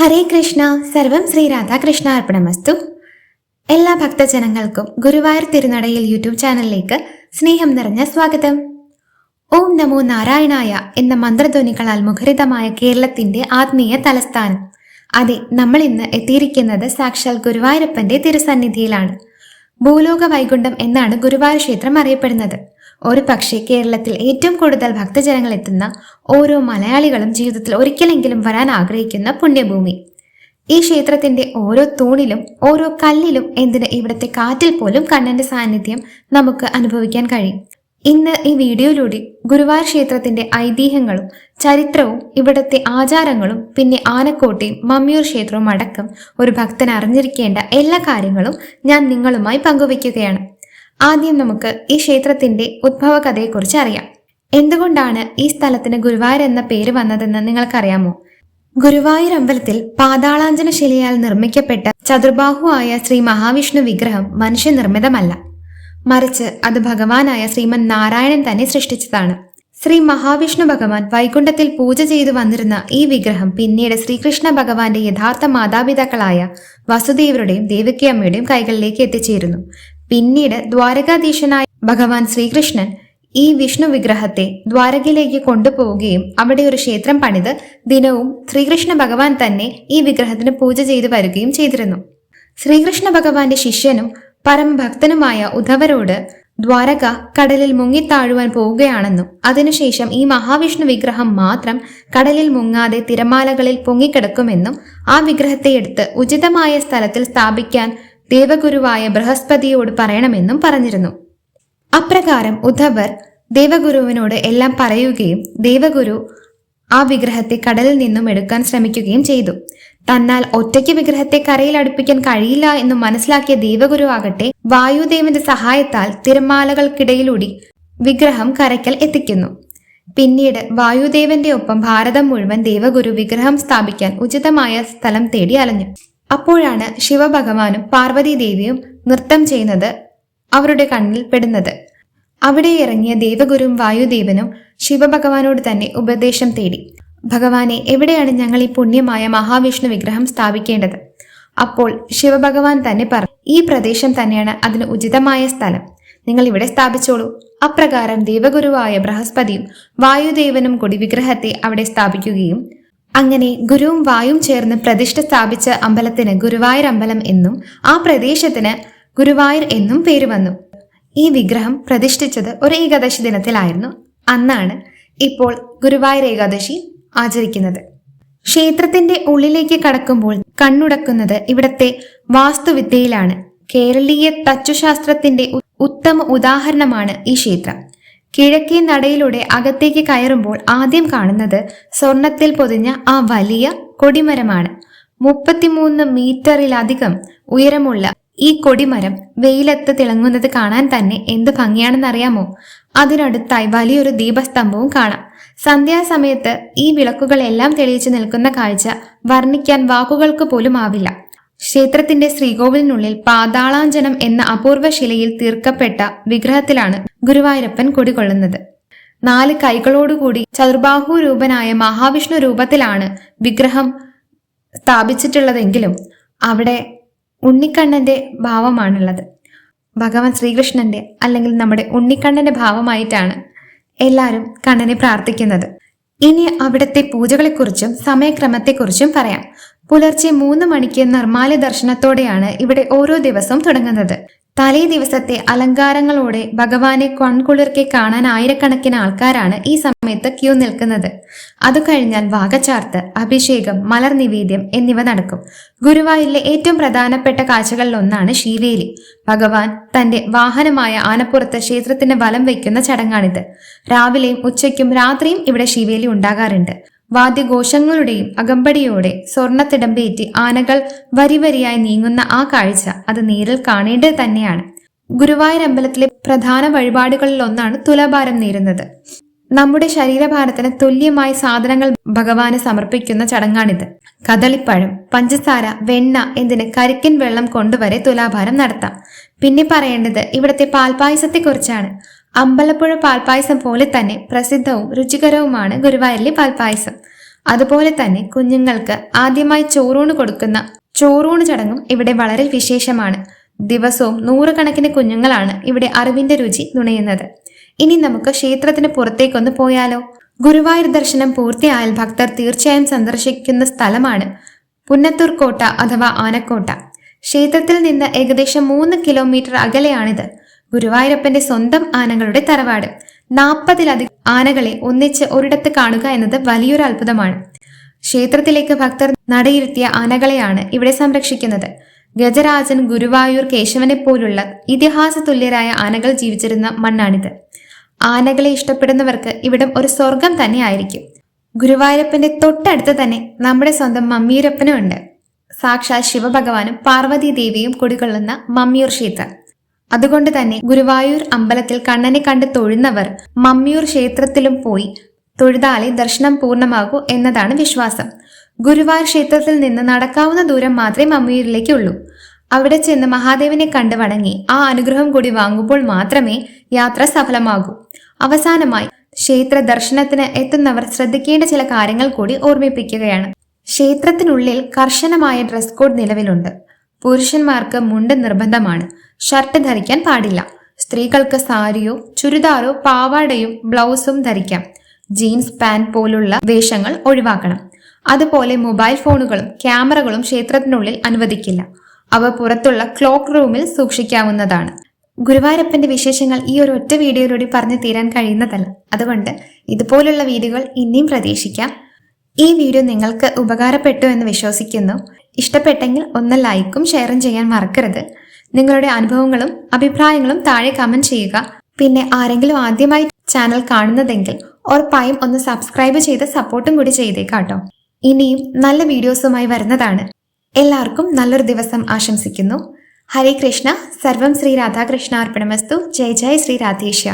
ഹരേ കൃഷ്ണ. സർവം ശ്രീ രാധാകൃഷ്ണ അർപ്പണമസ്തു. എല്ലാ ഭക്തജനങ്ങൾക്കും ഗുരുവായൂർ തിരുനടയിൽ യൂട്യൂബ് ചാനലിലേക്ക് സ്നേഹം നിറഞ്ഞ സ്വാഗതം. ഓം നമോ നാരായണായ എന്ന മന്ത്രധ്വനികളാൽ മുഖരിതമായ കേരളത്തിന്റെ ആത്മീയ തലസ്ഥാനം. അതെ നമ്മൾ ഇന്ന് എത്തിയിരിക്കുന്നത് സാക്ഷാൽ ഗുരുവായൂരപ്പന്റെ തിരുസന്നിധിയിലാണ്. ഭൂലോക വൈകുണ്ഠം എന്നാണ് ഗുരുവായൂർ ക്ഷേത്രം അറിയപ്പെടുന്നത്. ഒരു പക്ഷേ കേരളത്തിൽ ഏറ്റവും കൂടുതൽ ഭക്തജനങ്ങൾ എത്തുന്ന ഓരോ മലയാളികളും ജീവിതത്തിൽ ഒരിക്കലെങ്കിലും വരാൻ ആഗ്രഹിക്കുന്ന പുണ്യഭൂമി. ഈ ക്ഷേത്രത്തിന്റെ ഓരോ തൂണിലും ഓരോ കല്ലിലും എന്തിന് ഇവിടുത്തെ കാറ്റിൽ പോലും കണ്ണന്റെ സാന്നിധ്യം നമുക്ക് അനുഭവിക്കാൻ കഴിയും. ഇന്ന് ഈ വീഡിയോയിലൂടെ ഗുരുവായൂർ ക്ഷേത്രത്തിന്റെ ഐതിഹ്യങ്ങളും ചരിത്രവും ഇവിടുത്തെ ആചാരങ്ങളും പിന്നെ ആനക്കോട്ടയും മമ്മിയൂർ ക്ഷേത്രവും അടക്കം ഒരു ഭക്തൻ അറിഞ്ഞിരിക്കേണ്ട എല്ലാ കാര്യങ്ങളും ഞാൻ നിങ്ങളുമായി പങ്കുവയ്ക്കുകയാണ്. ആദ്യം നമുക്ക് ഈ ക്ഷേത്രത്തിന്റെ ഉദ്ഭവ കഥയെക്കുറിച്ച് അറിയാം. എന്തുകൊണ്ടാണ് ഈ സ്ഥലത്തിന് ഗുരുവായൂർ എന്ന പേര് വന്നതെന്ന് നിങ്ങൾക്കറിയാമോ? ഗുരുവായൂർ അമ്പലത്തിൽ പാതാളാഞ്ജന ശിലയാൽ നിർമ്മിക്കപ്പെട്ട ചതുർബാഹുവായ ശ്രീ മഹാവിഷ്ണു വിഗ്രഹം മനുഷ്യനിർമ്മിതമല്ല. മറിച്ച് അത് ഭഗവാനായ ശ്രീമൻ നാരായണൻ തന്നെ സൃഷ്ടിച്ചതാണ്. ശ്രീ മഹാവിഷ്ണു ഭഗവാൻ വൈകുണ്ഠത്തിൽ പൂജ ചെയ്തു വന്നിരുന്ന ഈ വിഗ്രഹം പിന്നീട് ശ്രീകൃഷ്ണ ഭഗവാന്റെ യഥാർത്ഥ മാതാപിതാക്കളായ വസുദേവരുടെയും ദേവകിയമ്മയുടെയും കൈകളിലേക്ക് എത്തിച്ചേരുന്നു. പിന്നീട് ദ്വാരകാധീശനായ ഭഗവാൻ ശ്രീകൃഷ്ണൻ ഈ വിഷ്ണു വിഗ്രഹത്തെ ദ്വാരകയിലേക്ക് കൊണ്ടുപോവുകയും അവിടെ ഒരു ക്ഷേത്രം പണിത് ദിനവും ശ്രീകൃഷ്ണ ഭഗവാൻ തന്നെ ഈ വിഗ്രഹത്തിന് പൂജ ചെയ്തു വരികയും ചെയ്തിരുന്നു. ശ്രീകൃഷ്ണ ഭഗവാന്റെ ശിഷ്യനും പരമഭക്തനുമായ ഉദ്ധവരോട് ദ്വാരക കടലിൽ മുങ്ങിത്താഴുവാൻ പോവുകയാണെന്നും അതിനുശേഷം ഈ മഹാവിഷ്ണു വിഗ്രഹം മാത്രം കടലിൽ മുങ്ങാതെ തിരമാലകളിൽ പൊങ്ങിക്കിടക്കുമെന്നും ആ വിഗ്രഹത്തെ എടുത്ത് ഉചിതമായ സ്ഥലത്തിൽ സ്ഥാപിക്കാൻ ദേവഗുരുവായ ബൃഹസ്പതിയോട് പറയണമെന്നും പറഞ്ഞിരുന്നു. അപ്രകാരം ഉദ്ധവർ ദേവഗുരുവിനോട് എല്ലാം പറയുകയും ദേവഗുരു ആ വിഗ്രഹത്തെ കടലിൽ നിന്നും എടുക്കാൻ ശ്രമിക്കുകയും ചെയ്തു. തന്നാൽ ഒറ്റയ്ക്ക് വിഗ്രഹത്തെ കരയിൽ അടുപ്പിക്കാൻ കഴിയില്ല എന്ന് മനസ്സിലാക്കിയ ദേവഗുരു ആകട്ടെ വായുദേവന്റെ സഹായത്താൽ തിരമാലകൾക്കിടയിലൂടി വിഗ്രഹം കരയ്ക്കൽ എത്തിക്കുന്നു. പിന്നീട് വായുദേവന്റെ ഒപ്പം ഭാരതം മുഴുവൻ ദേവഗുരു വിഗ്രഹം സ്ഥാപിക്കാൻ ഉചിതമായ സ്ഥലം തേടി അലഞ്ഞു. അപ്പോഴാണ് ശിവഭഗവാനും പാർവതി ദേവിയും നൃത്തം ചെയ്യുന്നത് അവരുടെ കണ്ണിൽ പെടുന്നത്. അവിടെ ഇറങ്ങിയ ദേവഗുരും വായുദേവനും ശിവഭഗവാനോട് തന്നെ ഉപദേശം തേടി. ഭഗവാനെ എവിടെയാണ് ഞങ്ങൾ ഈ പുണ്യമായ മഹാവിഷ്ണു വിഗ്രഹം സ്ഥാപിക്കേണ്ടത്? അപ്പോൾ ശിവഭഗവാൻ തന്നെ പറഞ്ഞു ഈ പ്രദേശം തന്നെയാണ് അതിന് ഉചിതമായ സ്ഥലം. നിങ്ങൾ ഇവിടെ സ്ഥാപിച്ചോളൂ. അപ്രകാരം ദേവഗുരുവായ ബൃഹസ്പതിയും വായുദേവനും കൂടി വിഗ്രഹത്തെ അവിടെ സ്ഥാപിക്കുകയും അങ്ങനെ ഗുരുവും വായും ചേർന്ന് പ്രതിഷ്ഠ സ്ഥാപിച്ച അമ്പലത്തിന് ഗുരുവായൂർ അമ്പലം എന്നും ആ പ്രദേശത്തിന് ഗുരുവായൂർ എന്നും പേര് വന്നു. ഈ വിഗ്രഹം പ്രതിഷ്ഠിച്ചത് ഒരു ഏകാദശി ദിനത്തിലായിരുന്നു. അന്നാണ് ഇപ്പോൾ ഗുരുവായൂർ ഏകാദശി ആചരിക്കുന്നത്. ക്ഷേത്രത്തിന്റെ ഉള്ളിലേക്ക് കടക്കുമ്പോൾ കണ്ണുടക്കുന്നത് ഇവിടത്തെ വാസ്തുവിദ്യയിലാണ്. കേരളീയ തച്ചുശാസ്ത്രത്തിന്റെ ഉത്തമ ഉദാഹരണമാണ് ഈ ക്ഷേത്രം. കിഴക്കേ നടയിലൂടെ അകത്തേക്ക് കയറുമ്പോൾ ആദ്യം കാണുന്നത് സ്വർണത്തിൽ പൊതിഞ്ഞ ആ വലിയ കൊടിമരമാണ്. മുപ്പത്തിമൂന്ന് മീറ്ററിലധികം ഉയരമുള്ള ഈ കൊടിമരം വെയിലത്ത് തിളങ്ങുന്നത് കാണാൻ തന്നെ എന്ത് ഭംഗിയാണെന്നറിയാമോ? അതിനടുത്തായി വലിയൊരു ദീപസ്തംഭവും കാണാം. സന്ധ്യാസമയത്ത് ഈ വിളക്കുകളെല്ലാം തെളിയിച്ചു നിൽക്കുന്ന കാഴ്ച വർണിക്കാൻ വാക്കുകൾക്ക് പോലും ആവില്ല. ക്ഷേത്രത്തിന്റെ ശ്രീകോവിലിനുള്ളിൽ പാതാളാഞ്ജനം എന്ന അപൂർവ ശിലയിൽ തീർക്കപ്പെട്ട വിഗ്രഹത്തിലാണ് ഗുരുവായൂരപ്പൻ കുടികൊള്ളുന്നത്. നാല് കൈകളോടുകൂടി ചതുർബാഹു രൂപനായ മഹാവിഷ്ണു രൂപത്തിലാണ് വിഗ്രഹം സ്ഥാപിച്ചിട്ടുള്ളതെങ്കിലും അവിടെ ഉണ്ണിക്കണ്ണന്റെ ഭാവമാണുള്ളത്. ഭഗവാൻ ശ്രീകൃഷ്ണന്റെ അല്ലെങ്കിൽ നമ്മുടെ ഉണ്ണിക്കണ്ണന്റെ ഭാവമായിട്ടാണ് എല്ലാവരും കണ്ണനെ പ്രാർത്ഥിക്കുന്നത്. ഇനി അവിടുത്തെ പൂജകളെക്കുറിച്ചും സമയക്രമത്തെക്കുറിച്ചും പറയാം. പുലർച്ചെ മൂന്ന് മണിക്ക് നിർമ്മാല്യ ദർശനത്തോടെയാണ് ഇവിടെ ഓരോ ദിവസവും തുടങ്ങുന്നത്. തലേ ദിവസത്തെ അലങ്കാരങ്ങളോടെ ഭഗവാനെ കൺകുളിർക്കെ കാണാൻ ആയിരക്കണക്കിന് ആൾക്കാരാണ് ഈ സമയത്ത് ക്യൂ നിൽക്കുന്നത്. അത് കഴിഞ്ഞാൽ വാകചാർത്ത് അഭിഷേകം മലർ നിവേദ്യം എന്നിവ നടക്കും. ഗുരുവായൂരിലെ ഏറ്റവും പ്രധാനപ്പെട്ട കാഴ്ചകളിൽ ഒന്നാണ് ശീവേലി. ഭഗവാൻ തന്റെ വാഹനമായ ആനപ്പുറത്ത് ക്ഷേത്രത്തിന് വലം വയ്ക്കുന്ന ചടങ്ങാണിത്. രാവിലെയും ഉച്ചയ്ക്കും രാത്രിയും ഇവിടെ ശീവേലി ഉണ്ടാകാറുണ്ട്. വാദ്യഘോഷങ്ങളുടെയും അകമ്പടിയോടെ സ്വർണത്തിടമ്പേറ്റി ആനകൾ വരിവരിയായി നീങ്ങുന്ന ആ കാഴ്ച അത് നേരിൽ കാണേണ്ടത് തന്നെയാണ്. ഗുരുവായൂർ അമ്പലത്തിലെ പ്രധാന വഴിപാടുകളിൽ ഒന്നാണ് തുലാഭാരം നേരുന്നത്. നമ്മുടെ ശരീരഭാരത്തിന് തുല്യമായ സാധനങ്ങൾ ഭഗവാന് സമർപ്പിക്കുന്ന ചടങ്ങാണിത്. കദളിപ്പഴം പഞ്ചസാര വെണ്ണ എന്തിന് കരിക്കൻ വെള്ളം കൊണ്ടുവരെ തുലാഭാരം നടത്താം. പിന്നെ പറയേണ്ടത് ഇവിടുത്തെ പാൽപായസത്തെക്കുറിച്ചാണ്. അമ്പലപ്പുഴ പാൽപ്പായസം പോലെ തന്നെ പ്രസിദ്ധവും രുചികരവുമാണ് ഗുരുവായൂരിലെ പാൽപ്പായസം. അതുപോലെ തന്നെ കുഞ്ഞുങ്ങൾക്ക് ആദ്യമായി ചോറൂണ് കൊടുക്കുന്ന ചോറൂണ് ചടങ്ങും ഇവിടെ വളരെ വിശേഷമാണ്. ദിവസവും നൂറുകണക്കിന് കുഞ്ഞുങ്ങളാണ് ഇവിടെ അറിവിന്റെ രുചി നുണയുന്നത്. ഇനി നമുക്ക് ക്ഷേത്രത്തിന് പുറത്തേക്കൊന്ന് പോയാലോ? ഗുരുവായൂർ ദർശനം പൂർത്തിയായാൽ ഭക്തർ തീർച്ചയായും സന്ദർശിക്കുന്ന സ്ഥലമാണ് പുന്നത്തൂർ കോട്ട അഥവാ ആനക്കോട്ട. ക്ഷേത്രത്തിൽ നിന്ന് ഏകദേശം മൂന്ന് കിലോമീറ്റർ അകലെയാണിത്. ഗുരുവായൂരപ്പന്റെ സ്വന്തം ആനകളുടെ തറവാട്. നാൽപ്പതിലധികം ആനകളെ ഒന്നിച്ച് ഒരിടത്ത് കാണുക എന്നത് വലിയൊരു അത്ഭുതമാണ്. ക്ഷേത്രത്തിലേക്ക് ഭക്തർ നടയിരുത്തിയ ആനകളെയാണ് ഇവിടെ സംരക്ഷിക്കുന്നത്. ഗജരാജൻ ഗുരുവായൂർ കേശവനെ പോലുള്ള ഇതിഹാസ തുല്യരായ ആനകൾ ജീവിച്ചിരുന്ന മണ്ണാണിത്. ആനകളെ ഇഷ്ടപ്പെടുന്നവർക്ക് ഇവിടം ഒരു സ്വർഗം തന്നെയായിരിക്കും. ഗുരുവായൂരപ്പന്റെ തൊട്ടടുത്ത് തന്നെ നമ്മുടെ സ്വന്തം മമ്മിയൂരപ്പനും ഉണ്ട് സാക്ഷാൽ ശിവഭഗവാനും പാർവതി ദേവിയും കുടികൊള്ളുന്ന മമ്മിയൂർ ക്ഷേത്രം. അതുകൊണ്ട് തന്നെ ഗുരുവായൂർ അമ്പലത്തിൽ കണ്ണനെ കണ്ട് തൊഴുന്നവർ മമ്മിയൂർ ക്ഷേത്രത്തിലും പോയി തൊഴുതാലെ ദർശനം പൂർണമാകൂ എന്നതാണ് വിശ്വാസം. ഗുരുവായൂർ ക്ഷേത്രത്തിൽ നിന്ന് നടക്കാവുന്ന ദൂരം മാത്രമേ മമ്മിയൂരിലേക്ക് ഉള്ളൂ. അവിടെ ചെന്ന് മഹാദേവനെ കണ്ട് വണങ്ങി ആ അനുഗ്രഹം കൂടി വാങ്ങുമ്പോൾ മാത്രമേ യാത്ര സഫലമാകൂ. അവസാനമായി ക്ഷേത്ര ദർശനത്തിന് എത്തുന്നവർ ശ്രദ്ധിക്കേണ്ട ചില കാര്യങ്ങൾ കൂടി ഓർമ്മിപ്പിക്കുകയാണ്. ക്ഷേത്രത്തിനുള്ളിൽ കർശനമായ ഡ്രസ് കോഡ് നിലവിലുണ്ട്. പുരുഷന്മാർക്ക് മുണ്ട് നിർബന്ധമാണ്. ഷർട്ട് ധരിക്കാൻ പാടില്ല. സ്ത്രീകൾക്ക് സാരിയോ ചുരിദാറോ പാവാടയോ ബ്ലൗസും ധരിക്കാം. ജീൻസ് പാന്റ് പോലുള്ള വേഷങ്ങൾ ഒഴിവാക്കണം. അതുപോലെ മൊബൈൽ ഫോണുകളും ക്യാമറകളും ക്ഷേത്രത്തിനുള്ളിൽ അനുവദിക്കില്ല. അവ പുറത്തുള്ള ക്ലോക്ക് റൂമിൽ സൂക്ഷിക്കാവുന്നതാണ്. ഗുരുവായൂരപ്പന്റെ വിശേഷങ്ങൾ ഈ ഒരു ഒറ്റ വീഡിയോയിലൂടെ പറഞ്ഞു തീരാൻ കഴിയുന്നതല്ല. അതുകൊണ്ട് ഇതുപോലുള്ള വീഡിയോകൾ ഇനിയും പ്രതീക്ഷിക്കാം. ഈ വീഡിയോ നിങ്ങൾക്ക് ഉപകാരപ്പെട്ടു എന്ന് വിശ്വസിക്കുന്നു. ഇഷ്ടപ്പെട്ടെങ്കിൽ ഒന്ന് ലൈക്കും ഷെയറും ചെയ്യാൻ മറക്കരുത്. നിങ്ങളുടെ അനുഭവങ്ങളും അഭിപ്രായങ്ങളും താഴെ കമന്റ് ചെയ്യുക. പിന്നെ ആരെങ്കിലും ആദ്യമായി ചാനൽ കാണുന്നതെങ്കിൽ ഉറപ്പായും ഒന്ന് സബ്സ്ക്രൈബ് ചെയ്ത് സപ്പോർട്ടും കൂടി ചെയ്തേക്കാട്ടോ. ഇനിയും നല്ല വീഡിയോസുമായി വരുന്നതാണ്. എല്ലാവർക്കും നല്ലൊരു ദിവസം ആശംസിക്കുന്നു. ഹരേ കൃഷ്ണ. സർവം ശ്രീ രാധാകൃഷ്ണ അർപ്പണമസ്തു. ജയ് ജയ് ശ്രീ രാധേശ്യ